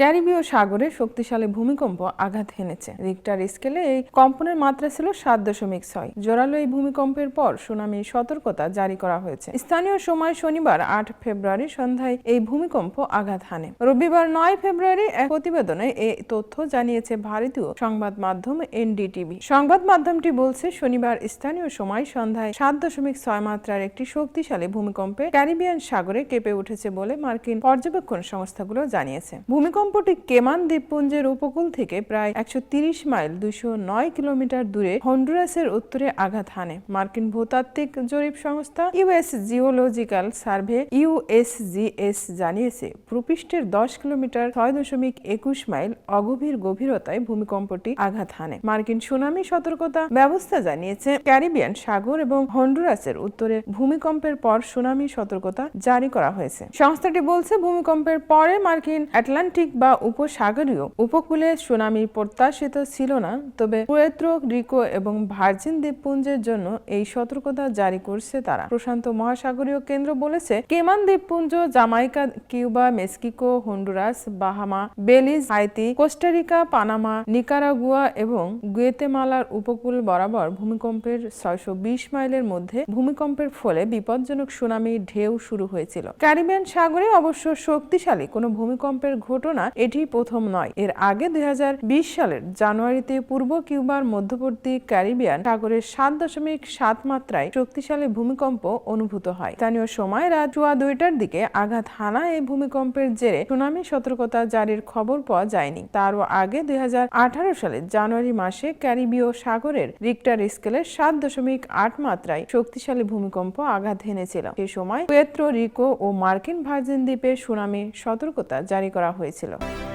ক্যারিবীয় সাগরে শক্তিশালী ভূমিকম্প আঘাত হেনেছে। রিক্টার স্কেলে এই কম্পনের মাত্রা ছিল সাত দশমিক ছয়। জোরালো এই ভূমিকম্পের পর সুনামি সতর্কতা জারি করা হয়েছে। স্থানীয় সময় শনিবার আট ফেব্রুয়ারি সন্ধ্যায় এই ভূমিকম্প আঘাত হানে। রবিবার নয় ফেব্রুয়ারি এক প্রতিবেদনে এই তথ্য জানিয়েছে ভারতীয় সংবাদ মাধ্যম এনডিটিভি। সংবাদ মাধ্যমটি বলছে, শনিবার স্থানীয় সময় সন্ধ্যায় সাত দশমিক ছয় মাত্রার একটি শক্তিশালী ভূমিকম্পে ক্যারিবিয়ান সাগরে কেঁপে উঠেছে বলে মার্কিন পর্যবেক্ষণ সংস্থাগুলো জানিয়েছে। ভূমিকম্পটি কেমান দ্বীপপুঞ্জের উপকূল থেকে প্রায় একশো মাইল দুইশো নয় কিলোমিটার দূরে হন্ডুরাসের উত্তরে আঘাত হানে। মার্কিন ভূতাত্ত্বিক জরিপ সংস্থা ইউএস জিওলজিক্যাল সার্ভে ইউএসজিএস জানিয়েছে, ভূপৃষ্ঠের দশ কিলোমিটার ছয় দশমিক একুশ মাইল অগভীর গভীরতায় ভূমিকম্পটি আঘাত হানে। মার্কিন সুনামি সতর্কতা ব্যবস্থা জানিয়েছে, ক্যারিবিয়ান সাগর এবং হন্ডুরাসের উত্তরে ভূমিকম্পের পর সুনামি সতর্কতা জারি করা হয়েছে। সংস্থাটি বলছে, ভূমিকম্পের পরে মার্কিন আটলান্টিক বা উপসাগরীয় উপকূলে সুনামি প্রত্যাশিত ছিল না। তবে পুয়েত্রো রিকো এবং ভার্জিন দ্বীপপুঞ্জের জন্য এই সতর্কতা জারি করছে তারা। প্রশান্ত মহাসাগরীয় কেন্দ্র বলেছে, কেমান দ্বীপপুঞ্জ, Jamaica, Cuba, Mexico, Honduras, Bahama, Belize, Haiti, Costa Rica, Panama, Nicaragua এবং গুয়েতেমালার উপকূল বরাবর ভূমিকম্পের ছয়শো বিশ মাইলের মধ্যে ভূমিকম্পের ফলে বিপজ্জনক সুনামি ঢেউ শুরু হয়েছিল। ক্যারিবিয়ান সাগরে অবশ্য শক্তিশালী কোনো ভূমিকম্পের ঘটনা এটি প্রথম নয়। এর আগে দুই হাজার বিশ সালের জানুয়ারিতে পূর্ব কিউবার মধ্যবর্তী ক্যারিবিয়ান সাগরের সাত দশমিক সাত মাত্রায় শক্তিশালী ভূমিকম্প অনুভূত হয়। স্থানীয় সময় রাত চুয়া দুইটার দিকে আঘাত হানা এই ভূমিকম্পের জেরে সুনামি সতর্কতা জারির খবর পাওয়া যায়নি। তারও আগে দুই সালের জানুয়ারি মাসে ক্যারিবীয় সাগরের রিক্টার স্কেলের সাত দশমিক আট মাত্রায় শক্তিশালী ভূমিকম্প আঘাত হেনেছিল। সে সময় পুয়েত্রো রিকো ও মার্কিন ভার্জিন দ্বীপে সুনামি সতর্কতা জারি করা হয়েছিল। 있어요.